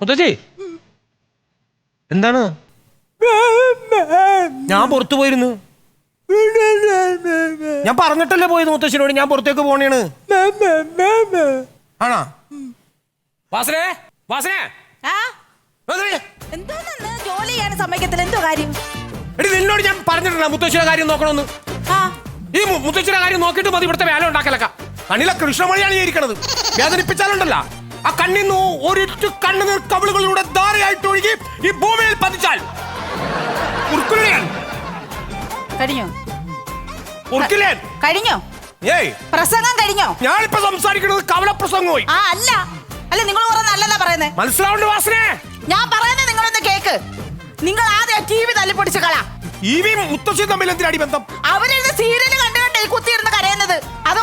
മുത്തശ്ശി എന്താണ്? ഞാൻ പുറത്തു പോയിരുന്നു. ഞാൻ പറഞ്ഞിട്ടല്ലേ പോയത് മുത്തശ്ശിനോട് ഞാൻ പുറത്തേക്ക് പോണേണ്. ആണോ? വാസനെ വാസനെ. ജോലി ചെയ്യാൻ സമ്മതിക്കത്തില്ല. എന്തോ കാര്യം? എടി നിന്നോട് ഞാൻ പറഞ്ഞിട്ടില്ല മുത്തശ്ശിയുടെ കാര്യം നോക്കണമെന്ന് ആ. ഈ മുത്തശ്ശിയുടെ കാര്യം നോക്കിയിട്ട് മതി ഇവിടുത്തെ വേല ഉണ്ടാക്കലക്ക. കണ്ണിലെ കൃഷ്ണമണിയാണ് ഇരിക്കണത്. വേദനിപ്പിച്ചാലുണ്ടല്ല. ആ കണ്ണിന്ന് ഒരിറ്റു കണ്ണുനീർ കവിളുകളിലൂടെ ധാരയായിട്ട് ഒഴുകി ഈ ഭൂമിയിൽ പതിച്ചാൽ. ഉറുക്കുലൻ കഴിഞ്ഞോ? ഏയ്. പ്രസംഗം കഴിഞ്ഞോ? ഞാനിപ്പോ സംസാരിക്കുന്നത് ആ അല്ല. അല്ല നിങ്ങൾ കുറെ നല്ലതാ പറയുന്നേ. മനസ്സിലാവുണ്ട് വാസനെ? ഞാൻ പറയുന്നത് നിങ്ങളൊന്ന് കേക്ക്. നിങ്ങൾ ആദ്യം ടി വി തല്ലിപ്പൊടിച്ച് കളാ. ഈ വി മുത്തശ്ശി തമ്മിൽ എന്തിനടി ബന്ധം? സീരിയൽ കുത്തിയിരുന്ന് കരയുന്നത്. അത്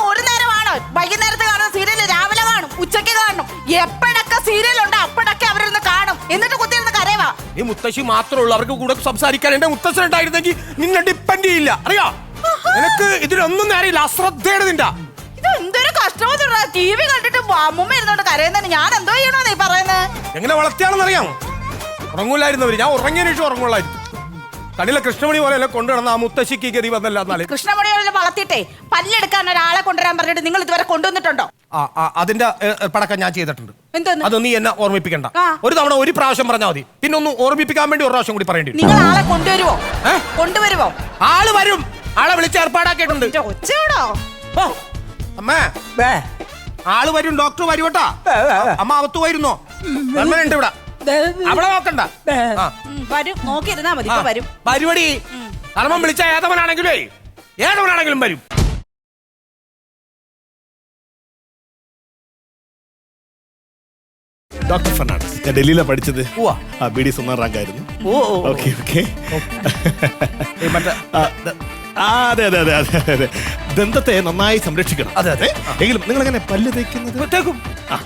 നേരമാണോ വൈകുന്നേരത്ത് കാണുന്ന സീരിയൽ രാവിലെ കാണും. ഉച്ചയ്ക്ക് കാണും. എപ്പോഴൊക്കെ സീരിയൽ ഉണ്ട് അപ്പോഴൊക്കെ അവരിന്ന് കാണും. എന്നിട്ട് കുത്തിയിരുന്ന് കരയവാ ഈ മുത്തശ്ശി മാത്രമേ ഉള്ളൂ. അവർക്ക് കൂടെ സംസാരിക്കാൻ എന്റെ മുത്തശ്ശൻ ഉണ്ടായിരുന്നെങ്കിൽ നിന്നെ ഡിപ്പെൻഡ് ചെയ്യില്ല. അറിയാ? എനിക്ക് ഇതിനൊന്നും അറിയില്ല അശ്രദ്ധയുടെ നിന്റെ. ഇത് എന്തൊരു കഷ്ടമെന്നുള്ള ടി വി കണ്ടിട്ട് അമ്മൂമ്മ ഇരുന്നോണ്ട് കരയുന്നതിന് ഞാൻ എന്തോ ചെയ്യണോ നീ പറയുന്നത് എങ്ങനെ വളർത്തിയാണെന്ന് അറിയാമോ ഉറങ്ങൂലായിരുന്നവര്. ഞാൻ ഉറങ്ങിയതിനു ശേഷം ഉറങ്ങുള്ളായിരുന്നു കണ്ണിലെ കൃഷ്ണമണി പോലെ കൊണ്ടുവന്ന ആ മുത്തശ്ശിക്ക് ഗതി വന്നല്ല കൃഷ്ണമണി കൃഷ്ണമണിയോട് വളർത്തിയിട്ടേ. പല്ലെടുക്കാൻ ഒരാളെ കൊണ്ടുവരാൻ പറഞ്ഞിട്ട് നിങ്ങൾ ഇതുവരെ കൊണ്ടുവന്നിട്ടുണ്ടോ? ആ ആ, അതിന്റെ ഏ, പടക്കം ഞാൻ ചെയ്തിട്ടുണ്ട്. എന്തോന്ന്? അത് നീ എന്നെ ഓർമ്മിപ്പിക്കണ്ട. ആ. ഒരു തവണ ഒരു പ്രാവശ്യം പറഞ്ഞാൽ മതി. പിന്നെ ഒന്ന് ഓർമ്മിപ്പിക്കാൻ വേണ്ടി ഒരു പ്രാവശ്യം കൂടി പറയേണ്ടി വരും. നിങ്ങൾ ആളെ കൊണ്ടുവരുമോ കൊണ്ടുവരുമോ കൊണ്ടുവരുവോ? ആൾ വരും. ആളെ വിളിച്ച് ഏർപ്പാടാക്കിയിട്ടുണ്ട്. ഇന്റെ ഒച്ചയോടോ ഓ, അമ്മേ. ആൾ വരും ഡോക്ടർ വരും കേട്ടാ. അമ്മ അവത്ത് വരുന്നോ ഉണ്ട് ഇവിടെ. അവിടെ നോക്കണ്ട. ആ. വരും. നോക്കിയിരുന്നാ മതി. ഇപ്പൊ വരും. പരിപാടി. കർമ്മം വിളിച്ച ഏതവനാണെങ്കിലേ? ഏതവനാണെങ്കിലും വരും. ഡോക്ടർ ഫെർണാണ്ടസ് ഞാൻ ഡൽഹിയിലാണ് പഠിച്ചത്. ഉവ്വ. ആ ബി ഡി സുമാർ റാങ്ക് ആയിരുന്നു ഓ ഓ, ഓ. Okay okay. മറ്റേ ആ അതെ അതെ അതെ അതെ അതെ. ദന്തത്തെ നന്നായി സംരക്ഷിക്കണം. അതെ, അതെ. എങ്കിലും നിങ്ങൾ എങ്ങനെ പല്ല് തേക്കുന്നത്? തേക്കും. ആ,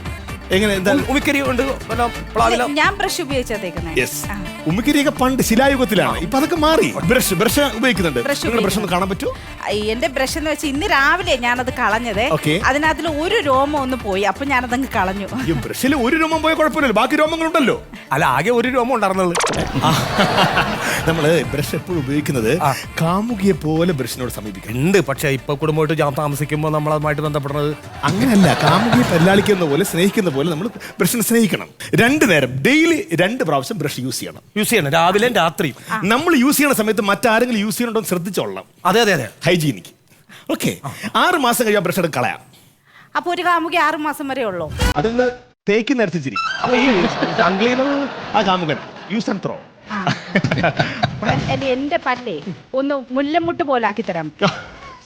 എങ്ങനെ എന്താ? ഉമിക്കരി ഉണ്ട് പിന്നെ പ്ലാവില. ഞാൻ ബ്രഷ് ഉപയോഗിച്ചാ തേക്കുന്നേ യെസ് ഉമ്മിക്കരിയൊക്കെ പണ്ട് ശിലായുഗത്തിലാണ്. ഇപ്പൊ അതൊക്കെ മാറി. ബ്രഷ് ബ്രഷ് ഉപയോഗിക്കുന്നുണ്ട്. Brush ബ്രഷ് ഒന്ന് കാണാൻ പറ്റൂ എന്റെ ബ്രഷ് എന്ന് വെച്ചാൽ ഇന്ന് രാവിലെ ഞാനത് കളഞ്ഞത്. Okay. അതിനകത്തിൽ ഒരു രോമം ഒന്ന് പോയി. അപ്പൊ ഞാനതങ്ങ് കളഞ്ഞു. ഈ ബ്രഷിൽ ഒരു രോമം പോയ കുഴപ്പമില്ലല്ലോ. ബാക്കി രോമങ്ങളുണ്ടല്ലോ. അല്ല ആകെ ഒരു രോമം ഉണ്ടായിരുന്നുള്ളു. നമ്മൾ ബ്രഷ് എപ്പോഴും ഉപയോഗിക്കുന്നത് കാമുകിയെ പോലെ ബ്രഷിനോട് സമീപിക്കും ഉണ്ട് പക്ഷെ ഇപ്പൊ കുടുംബമായിട്ട് ഞാൻ താമസിക്കുമ്പോൾ നമ്മൾ അതുമായിട്ട് ബന്ധപ്പെടുന്നത് അങ്ങനെയല്ല കാമുകിയെ പല്ലാളിക്കുന്ന പോലെ സ്നേഹിക്കുന്ന പോലെ നമ്മൾ ബ്രഷിനെ സ്നേഹിക്കണം. രണ്ട് നേരം ഡെയിലി രണ്ട് പ്രാവശ്യം ബ്രഷ് യൂസ് ചെയ്യണം. യൂസ് ചെയ്യണം രാവിലെയും രാത്രിയും. നമ്മൾ യൂസ് ചെയ്യുന്ന സമയത്ത് മറ്റാരെങ്കിലും യൂസ് ചെയ്യണോ എന്ന് ശ്രദ്ധിച്ചോളണം. അതെ അതെ അതെ. ഹൈജീനിക്ക് ഓക്കെ ആറ് മാസം കഴിയാൻ ബ്രഷ് എടുത്ത് കളയാം. അപ്പൊ ഒരു കാമുകി ആറ് മാസം വരെ ഉള്ളൂ. അതൊന്ന് തേക്ക് നിരത്തിച്ചിരി. ആ കാമുകൻ. Use and throw. എന്റെ എന്റെ പല്ലേ. ഒന്ന് മുല്ലമുട്ട് പോലെ ആക്കി തരാം.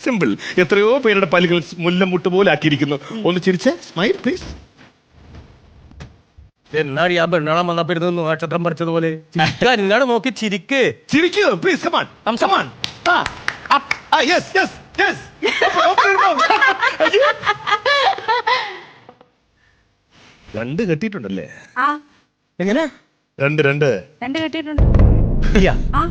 സിമ്പിൾ എത്രയോ പേരുടെ പല്ലുകൾ മുല്ലമുട്ട് പോലെ ആക്കിയിരിക്കുന്നു. ഒന്ന് ചിരിച്ചേ. സ്മൈൽ പ്ലീസ് എന്നാണ് ആ പെണ്ണാളം വന്നപ്പോ ഇരുന്ന് നക്ഷത്രം പറിച്ചതുപോലെ. ചിരിക്കാൻ നോക്കി ചിരിക്ക്. ചിരിക്കൂ. Please come on come on yes yes yes രണ്ട് കെട്ടിയിട്ടുണ്ടല്ലേ? ആ. എങ്ങനെ? രണ്ട് രണ്ട്. രണ്ട് കെട്ടിയിട്ടുണ്ട്. ആ.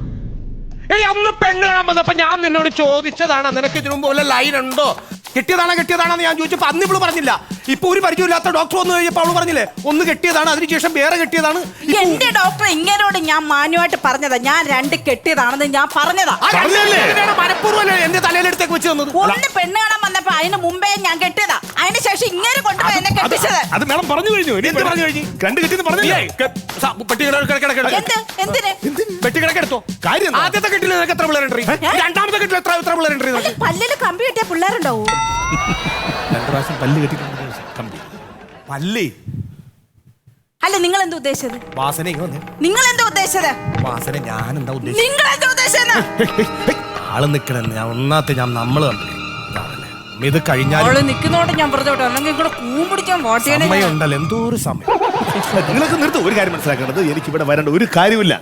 ഏയ് അന്ന് പെണ്ണ് കാണാൻ വന്നപ്പോ ഞാൻ നിന്നോട് ചോദിച്ചതാണ് നിനക്ക് ഇതിനു മുമ്പ് വല്ല ലൈൻ ഉണ്ടോ? കെട്ടിയതാണോ കെട്ടിയതാണോ എന്ന് ഞാൻ ചോദിച്ചപ്പോൾ അന്ന് ഇവൾ പറഞ്ഞില്ല. ഇപ്പൊ ഒരു പരിചയമില്ലാത്ത ഡോക്ടർ വന്നു കഴിഞ്ഞപ്പോൾ അവൾ പറഞ്ഞില്ലേ ഒന്ന് കെട്ടിയതാണ് അതിനുശേഷം വേറെ കെട്ടിയതാണ്. ഇപ്പൊ- എന്റെ ഡോക്ടർ ഇങ്ങനോട് ഞാൻ മാന്യമായിട്ട് പറഞ്ഞതാ. ഞാൻ രണ്ട് കെട്ടിയതാണെന്ന് ഞാൻ പറഞ്ഞതാ. ആ രണ്ട്? കെട്ടിയതാണ് മനഃപൂർവമല്ലേ എന്റെ തലയിലെടുത്തേക്ക് വെച്ച് തന്നത്? ഒന്ന് പെണ്ണ് കാണാൻ വന്നപ്പോ അതിന് മുമ്പേ ഞാൻ കെട്ടിയതാ. അതിന് ശേഷം ഇങ്ങനെ കൊണ്ടുപോയി എന്നെ കെട്ടിച്ചത്. അത് മേഡം പറഞ്ഞു കഴിഞ്ഞു. ഇനി എന്ത് പറഞ്ഞു കഴിഞ്ഞു? രണ്ട് കെട്ടിന്ന് പറഞ്ഞില്ലേ? എന്ത്? എന്തിന്? പെട്ടി കിടക്കെടുത്തോ കാര്യം എന്താ? ആദ്യത്തെ കെട്ടിൽ നിനക്ക് എത്ര പിള്ളേർ രണ്ടാമത്തെ കെട്ടിൽ എത്ര എത്ര പിള്ളേർ എൻട്രി പല്ലിൽ കമ്പി കിട്ടിയ പിള്ളേരുണ്ടാവൂ? രണ്ട് പ്രാവശ്യം പല്ല് കെട്ടിട്ടുണ്ട് കമ്പി പല്ലി? അല്ല നിങ്ങൾ എന്താ ഉദ്ദേശിച്ചത്? വാസന ഇങ്ങ് വന്നേ. നിങ്ങൾ എന്താ ഉദ്ദേശിച്ചത്? വാസന ഞാൻ എന്താ ഉദ്ദേശിച്ചത്? നിങ്ങൾ എന്താ ഉദ്ദേശിച്ചത്? ആൾ നിക്കണെന്ന് ഞാൻ ഒന്നാത്തെ ഞാൻ നമ്മൾ കണ്ടില്ലേ? ഇത് കഴിഞ്ഞാൽ അവൾ നിക്കുന്നോണ്ട് ഞാൻ പറഞ്ഞോട്ടെ അല്ലെങ്കിൽ ഇവിടെ കൂമ്പിടിക്കാൻ വോട്ടിയാണ് സമയമുണ്ടല്ലോ എന്തോ ഒരു സമയം. നിങ്ങൾക്ക് നിർത്തു ഒരു കാര്യം മനസ്സിലാക്കേണ്ടത് എനിക്ക് ഇവിടെ വരേണ്ട ഒരു കാര്യമില്ല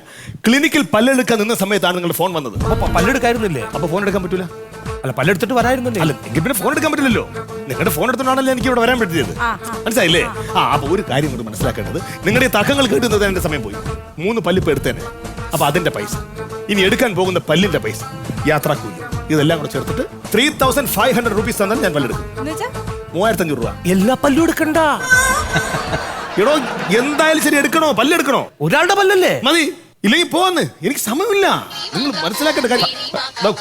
ക്ലിനിക്കിൽ പല്ലെടുക്കാൻ നിന്ന സമയത്താണ് നിങ്ങളുടെ ഫോൺ വന്നത്. അപ്പൊ പല്ലെടുക്കായിരുന്നില്ലേ? അപ്പൊ ഫോൺ എടുക്കാൻ പറ്റൂല? അല്ല പല്ലെടുത്തിട്ട് വരായിരുന്നല്ലേ? അല്ല എനിക്ക് പിന്നെ ഫോൺ എടുക്കാൻ പറ്റില്ലല്ലോ. നിങ്ങളുടെ ഫോൺ എടുത്തോണ്ടാണല്ലോ എനിക്ക് ഇവിടെ വരാൻ പറ്റിയത്. മനസ്സിലായില്ലേ? ആ അപ്പൊ ഒരു കാര്യം കൊണ്ട് മനസ്സിലാക്കേണ്ടത്. നിങ്ങളുടെ ഈ തർക്കങ്ങൾ കേട്ടുന്നത് എന്റെ സമയം പോയി. മൂന്ന് പല്ലിപ്പ് എടുത്തേനെ. അപ്പൊ അതിന്റെ പൈസ. ഇനി എടുക്കാൻ പോകുന്ന പല്ലിന്റെ പൈസ. യാത്രാക്കൂലി ഇതെല്ലാം കൂടെ ചേർത്തിട്ട് three thousand five hundred rupees തന്നാൽ ഞാൻ പല്ലെടുക്കും. മൂവായിരത്തഞ്ഞൂറ് മൂവായിരത്തി അഞ്ഞൂറ് രൂപ. എല്ലാ പല്ലും എടുക്കണ്ട. എടോ എന്തായാലും ശരി എടുക്കണോ? പല്ലെടുക്കണോ? ഒരാളുടെ പല്ലല്ലേ? മതി. ഇല്ലെങ്കിൽ പോന്ന്. എനിക്ക് സമയമില്ല. നിങ്ങൾ മനസ്സിലാക്കേണ്ട കാര്യം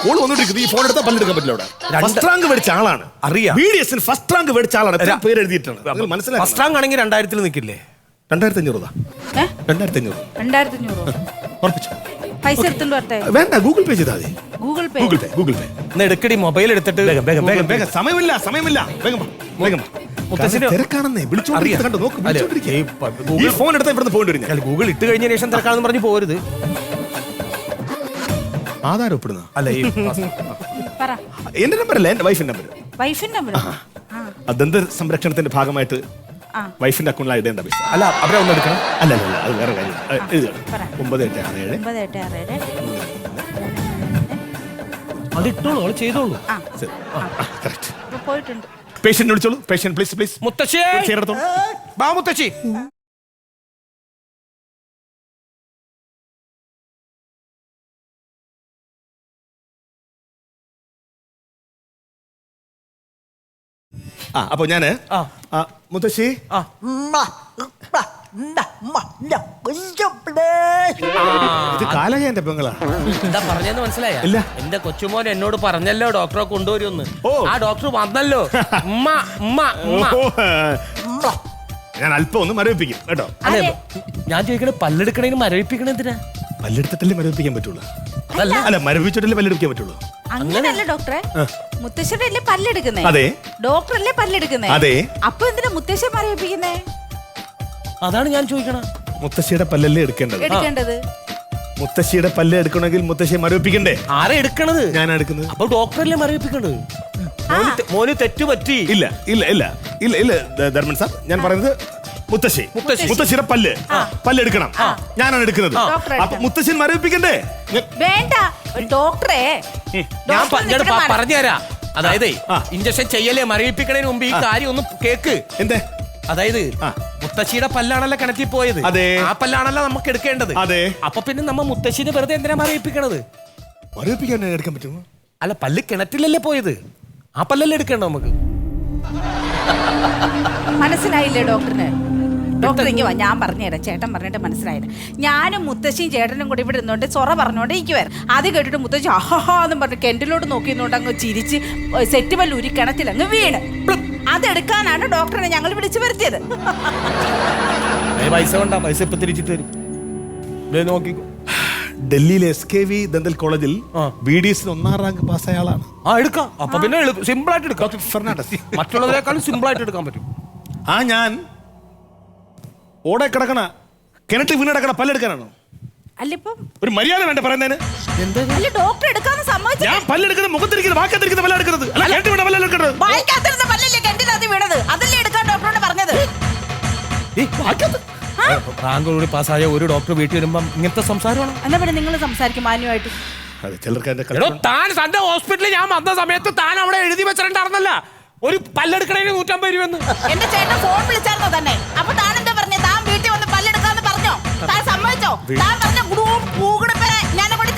കോൾ വന്നോണ്ടിരിക്കുന്നത് ഈ ഫോൺ എടുത്താൽ പല്ലെടുക്കാൻ പറ്റില്ല അവിടെ. ഫസ്റ്റ് റാങ്ക് മേടിച്ച ആളാണ്. അറിയാം. ബി ഡി എസിന് ഫസ്റ്റ് റാങ്ക് മേടിച്ച ആളാണ്. പേര് എഴുതിയിട്ടാണ് മനസ്സിലായി ഫസ്റ്റ് റാങ്ക് ആണെങ്കിൽ രണ്ടായിരത്തിൽ നിൽക്കില്ലേ? രണ്ടായിരത്തി അഞ്ഞൂറ് രണ്ടായിരത്തി അഞ്ഞൂറ് രണ്ടായിരത്തി അഞ്ഞൂറ് ഉറപ്പിച്ചു? പൈസ എടുത്തോണ്ട് വരട്ടെ? വേണ്ട ഗൂഗിൾ പേ ചെയ്താൽ മതി. Google Pay Google Pay Google Pay ഒന്ന് എടുക്കടി മൊബൈൽ എടുത്തിട്ട് വേഗം വേഗം വേഗം വേഗം. സമയമില്ല സമയമില്ല. വേഗം വാ, വേഗം വാ. മുത്തശ്ശിന് കാരണം തിരക്കാണെന്നേ വിളിച്ചോണ്ടിരിക്കുന്നത് കണ്ടോ? നോക്ക് അല്ല, വിളിച്ചോണ്ടിരിക്കുക. ഈ പ- ഈ ഗൂഗിൾ- ഫോൺ എടുത്താൽ ഇവിടുന്ന് പോകേണ്ടി വരും ഞാൻ. അല്ല ഗൂഗിൾ ഇട്ട് കഴിഞ്ഞ ശേഷം തിരക്കാണെന്ന് പറഞ്ഞ് പോരുത്. ആധാരം ഒപ്പിടുന്ന അല്ല ഈ പറ. എന്റെ നമ്പറല്ല എന്റെ വൈഫിന്റെ നമ്പർ വൈഫിന്റെ നമ്പർ ആ. ദന്ത സംരക്ഷണത്തിന്റെ ഭാഗമായിട്ട്. വൈഫിന്റെ അക്കൗണ്ടിൽ ഇടേണ്ട പൈസ. അല്ല അവരെ ഒന്ന് എടുക്കണം? അല്ല അല്ല അത് വേറെ കാര്യം. എഴുതണം. ഒമ്പത് എട്ട് ആറ് ഏഴ്. ഒമ്പത് എട്ട് ആറ് ഏഴ്. അത് ഇട്ടോളൂ അവൾ ചെയ്തോളൂ. പോയിട്ടുണ്ട്. പേഷ്യന്റ് വിളിച്ചോളൂ. പേഷ്യന്റ് പ്ലീസ് പ്ലീസ് മുത്തശ്ശി! ചേർത്തോളൂ ബാ മുത്തശ്ശി. ആ അപ്പൊ ഞാൻ ആ. മുത്തശ്ശി. ആ. ഇത് കാലക എന്റെ പെങ്ങളാ. എന്താ പറഞ്ഞെന്ന് മനസ്സിലായ? ഇല്ല. എന്റെ കൊച്ചുമോൻ എന്നോട് പറഞ്ഞല്ലോ ഡോക്ടറെ കൊണ്ടുവരുമെന്ന് ഓ. ആ ഡോക്ടർ വന്നല്ലോ. ഉമ്മ ഉമ്മ ഉമ്മ. ഓ, ആ. ഞാൻ അല്പം ഒന്ന് മരവിപ്പിക്കും കേട്ടോ? അതെ. അതെ. ഞാൻ ചോദിക്കണേ പല്ലെടുക്കണേന് മരവിപ്പിക്കണ എന്തിനാ? പല്ലെടുത്തിട്ടല്ലേ മരവിപ്പിക്കാൻ പറ്റുള്ളൂ? അതല്ല. അല്ല മരവിച്ചിട്ടല്ലേ പല്ലെടുപ്പിക്കാൻ പറ്റുള്ളൂ? അങ്ങനല്ല ഡോക്ടറെ. മുത്തശ്ശിയുടെ അല്ലേ പല്ലെടുക്കുന്നേ? അതെ. ഡോക്ടർ അല്ലേ പല്ലെടുക്കുന്നേ? അതെ. അപ്പൊ എന്തിനാ മുത്തശ്ശൻ മരവിപ്പിക്കുന്നേ അതാണ് ഞാൻ ചോദിക്കണ. മുത്തശ്ശിയുടെ പല്ലല്ലേ എടുക്കേണ്ടത്? എടുക്കേണ്ടത്. മുത്തശ്ശിയുടെ പല്ല് എടുക്കണമെങ്കിൽ മുത്തശ്ശിയെ മരവിപ്പിക്കണ്ടേ ആരെ എടുക്കണത്? ഞാൻ എടുക്കുന്നത്. അപ്പൊ ഡോക്ടറല്ലേ മരവിപ്പിക്കണത് മോന് തെറ്റ് പറ്റി ഇല്ല ഇല്ല ഇല്ല. ഇല്ല ഇല്ല ധർമ്മൻ സാർ ഞാൻ പറയുന്നത് മുത്തശ്ശി. മുത്തശ്ശി. മുത്തശ്ശിയുടെ പല്ല്. പല്ല് എടുക്കണം ഞാനാണ് എടുക്കുന്നത്. അപ്പൊ മുത്തശ്ശൻ മരവിപ്പിക്കണ്ടേ? വേണ്ട. ഒരു ഡോക്ടറെ. ഞാൻ പറഞ്ഞുതരാ. അതായത് ഇഞ്ചക്ഷൻ ചെയ്യലേ മരവിപ്പിക്കണതിന് മുമ്പ് ഈ കാര്യം ഒന്ന് കേക്ക്. എന്തേ? അതായത്. മുത്തശ്ശിയുടെ പല്ലാണല്ലോ കിണറ്റിൽ പോയത്. അതെ. ആ പല്ലാണല്ലോ നമുക്ക് എടുക്കേണ്ടത്. അതെ. അപ്പൊ പിന്നെ നമ്മ മുത്തശ്ശിനെ വെറുതെ എന്തിനാ മരവിപ്പിക്കണത്? മരവിപ്പിക്കാൻ എടുക്കാൻ പറ്റുമോ അല്ല പല്ല് കിണറ്റിലല്ലേ പോയത്? ആ പല്ലല്ലേ എടുക്കണ്ട നമുക്ക്? മനസ്സിലായില്ലേ ഡോക്ടറിന്? ഡോക്ടർ ഇങ്ങ് വാ. ഞാൻ പറഞ്ഞുതരാം. ചേട്ടൻ പറഞ്ഞിട്ട് മനസ്സിലായത് ഞാനും മുത്തശ്ശിയും ചേട്ടനും കൂടി ഇവിടെ ഇരുന്നോണ്ട് ചൊറ പറഞ്ഞോണ്ട് ഇരിക്കുവായിരുന്നു. അത് കേട്ടിട്ട് മുത്തശ്ശി അഹഹാ എന്നും പറഞ്ഞു കെന്റിലോട്ട് നോക്കിയിരുന്നോണ്ട് അങ്ങ് ചിരിച്ച് സെറ്റ് വല്ല ഉരി കിണത്തിൽ അങ്ങ് വീണ്. പ്ലും. അതെടുക്കാനാണ് ഡോക്ടറിനെ ഞങ്ങൾ വിളിച്ചു വരുത്തിയത്. പൈസ വേണ്ട. പൈസ ഇപ്പൊ തിരിച്ചിട്ട് തരും. നോക്കിക്കോ. ഡൽഹിയിലെ എസ് കെ വി ദന്തൽ കോളേജിൽ. ബി ഡി എസിന് ഒന്നാം റാങ്ക് പാസ്സായ ആളാണ് ആ എടുക്കാം. അപ്പൊ പിന്നെ സിമ്പിൾ ആയിട്ട് എടുക്കാം. ഫെർണാണ്ടസ്. മറ്റുള്ളവരെക്കാളും സിമ്പിൾ ആയിട്ട് എടുക്കാൻ പറ്റും. ആ ഞാൻ ഓടെ കിടക്കണ കിണറ്റിൽ വീണടക്കണ പല്ലെടുക്കാനാണോ അല്ല ഇപ്പം ഒരു മര്യാദ വേണ്ട പറയുന്നതിന്? അല്ല ഡോക്ടർ എടുക്കാന്ന് സമ്മതിച്ചു ഞാൻ പല്ലെടുക്കുന്ന മുഖത്തിരിക്കുന്ന വാക്കത്തിരിക്കുന്ന പല്ലെടുക്കുന്നത് അല്ല കിണറ്റിൽ വീണ പല്ലെടുക്കുന്നത് വായിക്കാത്തിരുന്ന പല്ലല്ലേ കെന്റിനകത്ത് വീണത്? അതല്ലേ എടുക്കാൻ ഡോക്ടറോട് പറഞ്ഞത്? ഏയ്, റാങ്ക് കൂടി പാസ്സായ ഒരു ഡോക്ടർ വീട്ടിൽ വരുമ്പം ഇങ്ങനത്തെ സംസാരമാണ്? എന്നാ പിന്നെ നിങ്ങൾ സംസാരിക്കും മാന്യമായിട്ട്. താൻ തന്റെ ഹോസ്പിറ്റലിൽ ഞാൻ വന്ന സമയത്ത് താൻ അവിടെ എഴുതി വെച്ചിട്ടുണ്ടായിരുന്നല്ല. ഒരു പല്ലെടുക്കണേന് നൂറ്റമ്പത് രൂപ എന്റെ ചേട്ടൻ ഫോൺ വിളിച്ചായിരുന്നോ തന്നെ? അപ്പൊ താൻ താൻ പറഞ്ഞ ഞാനെ കൂടി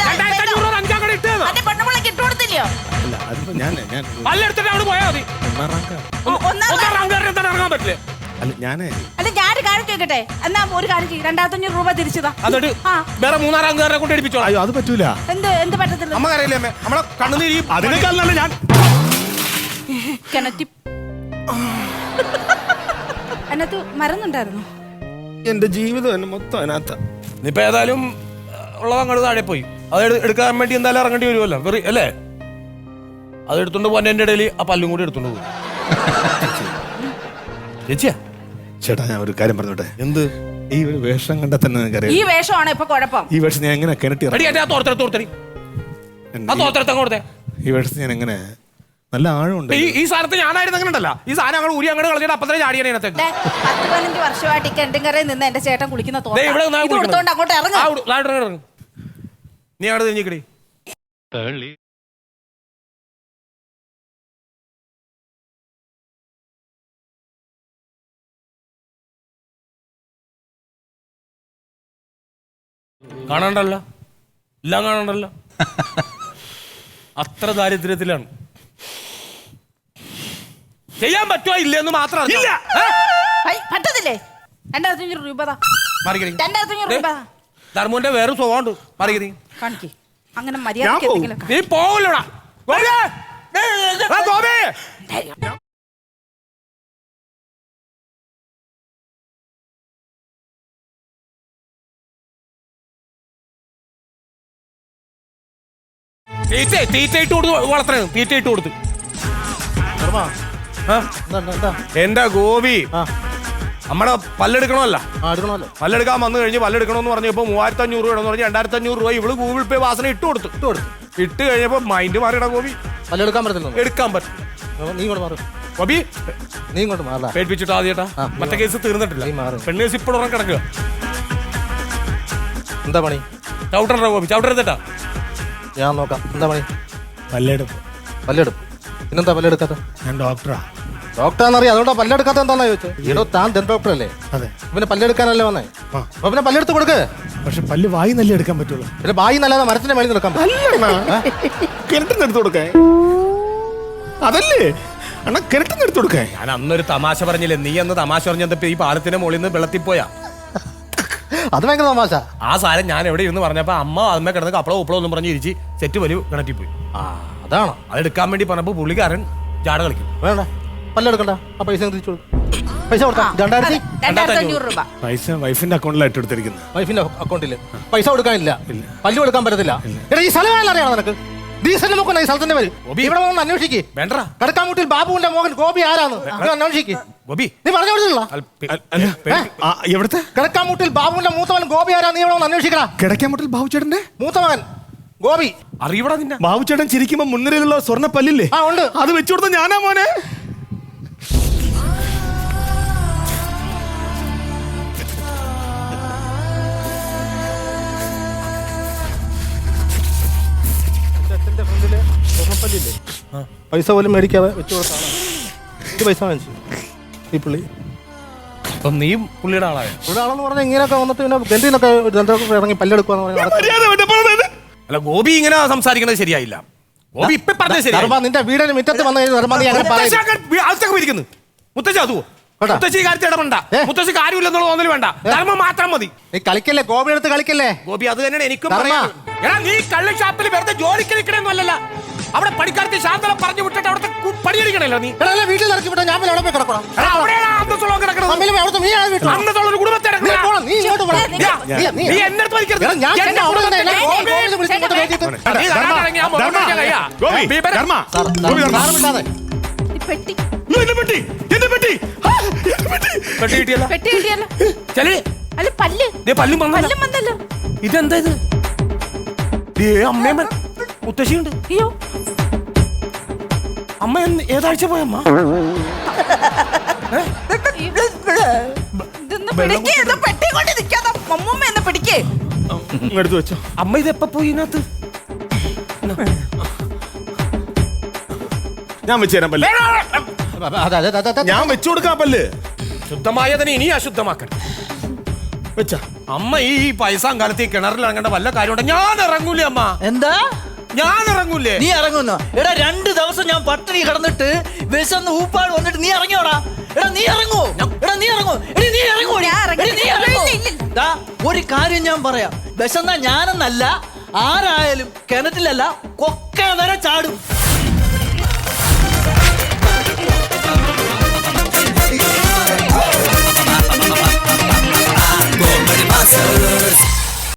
അഞ്ചാം കട ഇട്ട് കൊടുത്തില്ലയോ അല്ല അതിപ്പോ ഞാൻ ഞാൻ പല്ലെടുത്തിട്ട് അവിടെ പോയാൽ മതി. ഒന്നാം റാങ്കാ ഒ- ഒന്നാം ഒന്നാം റാങ്കുകാരനെ എന്താണ് ഇറങ്ങാൻ പറ്റില്ലേ? അല്ല ഞാനേ അല്ല ഞാനൊരു കാര്യം ചോദിക്കട്ടെ? എന്നാ ഒരു കാര്യം ചെയ്യും. രണ്ടായിരത്തി അഞ്ഞൂറ് രൂപ തിരിച്ചതാ. എന്നിട്ട് ആ. വേറെ മൂന്നാം റാങ്കുകാരനെ കൊണ്ട് എടുപ്പിച്ചോളാം. അയ്യോ അത് പറ്റൂല. എന്ത് എന്ത് പറ്റത്തില്ല? അമ്മ കറിയില്ലേ അമ്മേ? നമ്മളെ കണ്ണുനീര് ഈ അതിനേക്കാൾ നല്ല ഞാൻ കിണറ്റി അതിനകത്ത് മരുന്നുണ്ടായിരുന്നു എന്റെ ജീവിതം എന്നെ മൊത്തം അതിനകത്ത. ഇനിയിപ്പോ ഏതായാലും ഉള്ളത് അങ്ങോട്ട് താഴെ പോയി. അത് എടു- എടുക്കാൻ വേണ്ടി എന്തായാലും ഇറങ്ങേണ്ടി വരുമല്ലോ. വെറി അല്ലേ? അത് എടുത്തോണ്ട് പോകാൻ എന്റെ ഇടയിൽ ആ പല്ലും കൂടി എടുത്തോണ്ട് പോകും ചേച്ചിയാ. ചേട്ടാ ഞാൻ ഒരു കാര്യം പറഞ്ഞോട്ടെ? എന്ത്? ഈ ഒരു വേഷം കണ്ടാൽ തന്നെ ഈ നിനക്കറിയാം വേഷമാണ് ഇപ്പൊ കുഴപ്പം? ഈ വേഷം ഞാൻ എങ്ങനെ കിണറ്റി എടി എന്റെ ആ തോർത്തെടുത്ത് കൊടുത്തടി ആ തോർത്തെടുത്ത് കൊടുത്തേ. ഈ വേഷം ഞാൻ എങ്ങനെ നല്ല ആഴമുണ്ട് ഈ ഈ സാധനത്തിൽ ഞാനായിരുന്നു അങ്ങനെ ഉണ്ടല്ല. ഈ സാധനം ഞങ്ങൾ ഊരി അങ്ങോട്ട് കളഞ്ഞിട്ട് അപ്പത്തന്നെ ചാടിയാണ് ഇതിനകത്തേക്ക് ദേ, പത്ത് പതിനഞ്ച് വർഷമായിട്ട് ഈ കെണ്ടിങ്കരയിൽ നിന്ന് എന്റെ ചേട്ടൻ കുളിക്കുന്ന തോട്ടം. ദേ, ഇവിടെ നിന്നാ ഇത് കുളിക്കണത്. കൊടുത്തോണ്ട് അങ്ങോട്ട് ദാ ഇറങ്ങ്. നീ അവിടെ തിരിഞ്ഞിക്കടി. കാണണ്ടല്ല. എല്ലാം കാണണ്ടല്ല. അത്ര ദാരിദ്ര്യത്തിലാണ്. ചെയ്യാൻ പറ്റുമോ ഇല്ലെന്ന് മാത്രം? ഇല്ല. ഐ, പറ്റത്തില്ലേ രണ്ടായിരത്തി അഞ്ഞൂറ് രൂപ താ. മറികടി. രണ്ടായിരത്തി അഞ്ഞൂറ് രൂപ ദേ, ധർമ്മുവിന്റെ വേറെ സ്വഭാവമുണ്ട് മറികടി കാണിക്ക് അങ്ങനെ മര്യാദ മര്യാദയ്ക്ക് പോവും. എന്തെങ്കിലും നീ പോവില്ലടാ ഗോപി! ആ, ഗോപി! തീറ്റ തീറ്റ ഇട്ട് കൊടുത്ത് വളർത്തണേ. തീറ്റ ഇട്ട് കൊടുത്ത്. ധർമ്മാ, ആ, എന്താ, എന്താ, എന്താ? എന്റെ ഗോപി. ആ, നമ്മളെ പല്ലെടുക്കണമല്ല. ആ, എടുക്കണമല്ലോ. പല്ലെടുക്കാൻ വന്നു കഴിഞ്ഞ് പല്ലെടുക്കണമെന്ന് പറഞ്ഞപ്പോ മൂവായിരത്തി അഞ്ഞൂറ് രൂപ എന്ന് പറഞ്ഞ് രണ്ടായിരത്തി അഞ്ഞൂറ് രൂപ ഇവൾ ഗൂഗിൾ പേ വാസന ഇട്ട് കൊടുത്തു. ഇട്ട് കൊടുത്തു. ഇട്ട് കഴിഞ്ഞപ്പോ മൈൻഡ് മാറിയടാ ഗോപി. പല്ലെടുക്കാൻ പറ്റത്തില്ല എടുക്കാൻ പറ്റും നീ ഇങ്ങോട്ട് മാറ്. ഗോപി നീ ഇങ്ങോട്ട് മാറാ പേടിപ്പിച്ചിട്ട് ആദ്യട്ടാ? ആ. മറ്റേ കേസ് തീർന്നിട്ടില്ല. നീ മാറ്. പെണ്ണ് കേസ് ഇപ്പോഴും കിടക്കുക. എന്താ പണി? ചവിട്ടണ്ട ഗോപി ചവിട്ടരുതട്ടാ ഞാൻ നോക്കാം. എന്താ പണി? പല്ലെടുപ്പ്. പല്ലെടുപ്പ്. പിന്നെന്താ പല്ലെടുക്കാത്ത ഞാൻ ഡോക്ടറാ. ഡോക്ടറാണെന്നറിയാം അതുകൊണ്ടാ പല്ലെടുക്കാത്ത എന്താണെന്നാ ചോദിച്ചത് ഈടോ താൻ ദന്ത ഡോക്ടർ അല്ലേ അതെ. പിന്നെ പല്ലെടുക്കാനല്ലേ വന്നേ? ആ. അപ്പൊ പിന്നെ പല്ലെടുത്ത് കൊടുക്ക്. പക്ഷെ പല്ല് വായി നല്ല എടുക്കാൻ പറ്റുള്ളൂ. പിന്നെ ബായി നല്ലതാ മരത്തിന്റെ മേളിൽ നിൽക്കാൻ കിണറ്റിന്ന് എടുത്തു കൊടുക്കേ? അതല്ലേ? അണ്ണാ എടുത്തു കൊടുക്കേ? ഞാൻ അന്നൊരു തമാശ പറഞ്ഞില്ലേ? നീ അന്ന് തമാശ പറഞ്ഞപ്പോ ഈ പാലത്തിന്റെ മുകളിൽ നിന്ന് വെള്ളത്തിൽ പോയാ. അത് ഭയങ്കര തമാശ. ആ സാരം ഞാൻ എവിടെ ഇരുന്ന് പറഞ്ഞപ്പോ അമ്മ അമ്മ കിടന്ന് കപ്പളോ ഉപ്പളോ ഒന്നും പറഞ്ഞ് ഇരിച്ച് സെറ്റ് വലിയ കിണറ്റി പോയി. ആ അതാണോ? അതെടുക്കാൻ വേണ്ടി പറഞ്ഞപ്പോ പുള്ളിക്കാരൻ ജാട കളിക്കും. വേണ്ട. പല്ലെടുക്കണ്ട ആ പൈസ തിരിച്ചു കൊടുക്കും പൈസ രണ്ടായിരത്തി പൈസ വൈഫിന്റെ അക്കൗണ്ടിലായിട്ട് എടുത്തിരിക്കുന്നത് വൈഫിന്റെ അക്കൗണ്ടിൽ പൈസ കൊടുക്കാനില്ല. പല്ല് കൊടുക്കാൻ പറ്റത്തില്ല. എടാ ഈ സ്ഥലം അറിയാണോ നിനക്ക്? ഡീസലിന് മുക്കുന്ന ഈ സ്ഥലത്തിന്റെ പേര്. ഗോപി. ഇവിടെ വന്ന് അന്വേഷിക്ക്. വേണ്ടടാ. കടക്കാമൂട്ടിൽ ബാബുവിന്റെ മോഹൻ ഗോപി ആരാന്ന് നീ അന്വേഷിക്ക്. ഗോപി. നീ പറഞ്ഞു കൊടുത്തില്ല എവിടുത്തെ? കിടക്കാമുട്ടിൽ ബാബുവിന്റെ മൂത്തവൻ ഗോപി ആരാന്ന് നീ ഇവിടെ വന്ന് അന്വേഷിക്കടാ. കിടക്കാമൂട്ടിൽ ബാബുച്ചേട്ടന്റെ മൂത്തമകൻ ഗോപി. അറിയൂടാ നിന്നെ. ബാബുചേട്ടൻ ചിരിക്കുമ്പോ മുൻനിരയിലുള്ള സ്വർണ പല്ലില്ലേ ആ ഉണ്ട്. അത് വെച്ചു കൊടുത്ത ഞാനാ മോനെ? സ്വർണപ്പല്ലില്ലേ പൈസ പോലും മേടിക്കാതെ വെച്ചു കൊടുത്താണ് ഇത് പൈസ വാങ്ങിച്ചു. ഈ പുള്ളി. അപ്പം നീ പുള്ളിയുടെ ആളായ? പുള്ളിയുടെ ആളെന്ന് പറഞ്ഞാൽ ഇങ്ങനെയൊക്കെ വന്നിട്ട് പിന്നെ ഒരു ദന്തമൊക്കെ ഇറങ്ങി പറഞ്ഞത്. അല്ല ഗോപി ഇങ്ങനെ സംസാരിക്കുന്നത് ശരിയായില്ല. ഗോപി ഇപ്പൊ പറഞ്ഞത് ശരി ധർമ്മ നിന്റെ വീടിന് മുറ്റത്ത് വന്നു ധർമ്മ നീ അങ്ങനെ. അങ്ങ് വി- ഇരിക്കുന്നു മുത്തശ്ശി അതുവോ? മുത്തശ്ശി ഈ കാര്യത്തിൽ ഇടപെടണ്ട? മുത്തശ്ശി കാര്യമില്ലെന്നുള്ള തോന്നൽ വേണ്ട. ധർമ്മം മാത്രം മതി. നീ കളിക്കല്ലേ? ഗോപി എടുത്ത് കളിക്കല്ലേ? ഗോപി അത് തന്നെയാണ് എനിക്കും ധർമ്മ. പറയാനുള്ളത്. എടാ നീ കള്ള് ഷാപ്പിൽ വെറുതെ ജോലിക്ക് നിൽക്കണമെന്നല്ല അവിടെ പണിക്കാർക്ക് ശാന്തല പറഞ്ഞു വിട്ടിട്ട് അവിടുത്തെ പണിയടിക്കണല്ലോ നീ. എടാ അല്ലേ വീട്ടിൽ ഇറക്കി വിട്ടാ ഞാൻ പിന്നെ അവിടെ പോയി കിടക്കണം? എടാ, അവിടെയാണ് അന്തസ്സുള്ളവൻ കിടക്കണത്. അമ്മയിലും അവിടുത്തെ നീ ആണ് വീട്ടിൽ അന്നത്തുള്ള ഒരു കുടുംബത്തെ നീ പോണം, നീ ഇങ്ങോട്ട് പോണം. നീ- നീ- നീ- നീ എന്റെ അടുത്ത് വലിക്കരുത്. എടാ, ഞാൻ എന്നെ അവിടെ തന്നെ എന്നെ വിളിച്ച് ഇങ്ങോട്ട് നീ ധർമ്മ, ആ ധർമ്മ, ബീബനെ- ധർമ്മ, വിടാതെ. ഈ പെട്ടി. എന്നെ പെട്ടി എന്നെ പെട്ടി. പെട്ടി. പെട്ടി കിട്ടിയല്ലോ. പെട്ടി കിട്ടിയല്ലോ. ചെൽ. അല്ല പല്ല്. ദേ പല്ലും വന്നല്ലോ. പല്ലും വന്നല്ലോ. ഇതെന്താ ഇത്? ദേ അമ്മേമ്മ. മുത്തശ്ശിയുണ്ട്. അയ്യോ. അമ്മ എന്ന് ഏതാഴ്ച പോയമ്മ എടുത്തു വെച്ചോ. അമ്മ ഇത് എപ്പോ പോയി ഇതിനകത്ത്? ഞാൻ വെച്ച് തരാൻ പല്ല്. ഞാൻ വെച്ചു കൊടുക്കാൻ പല്ല്. ശുദ്ധമായതിനെ ഇനി അശുദ്ധമാക്കണം വെച്ച. അമ്മ ഈ പൈസ കാലത്ത് ഈ കിണറിൽ ഇറങ്ങേണ്ട വല്ല കാര്യമുണ്ട്? ഞാൻ ഇറങ്ങൂലേ അമ്മ. എന്താ? ഞാൻ ഇറങ്ങൂലേ നീ ഇറങ്ങുന്ന. എടാ രണ്ട് ദിവസം ഞാൻ പട്ടിണി കിടന്നിട്ട് വിശന്ന് ഊപ്പാട് വന്നിട്ട് നീ ഇറങ്ങിയോടാ. എടാ നീ ഇറങ്ങൂ. എടാ നീ ഇറങ്ങൂ. എടാ നീ ഇറങ്ങൂ. ഞാൻ നീ ഇറങ്ങൂ. ഇല്ല, ദാ, ഒരു കാര്യം ഞാൻ പറയാം. വിശന്ന ഞാനെന്നല്ല ആരായാലും കിണറ്റിലല്ല കൊക്ക വരെ ചാടും.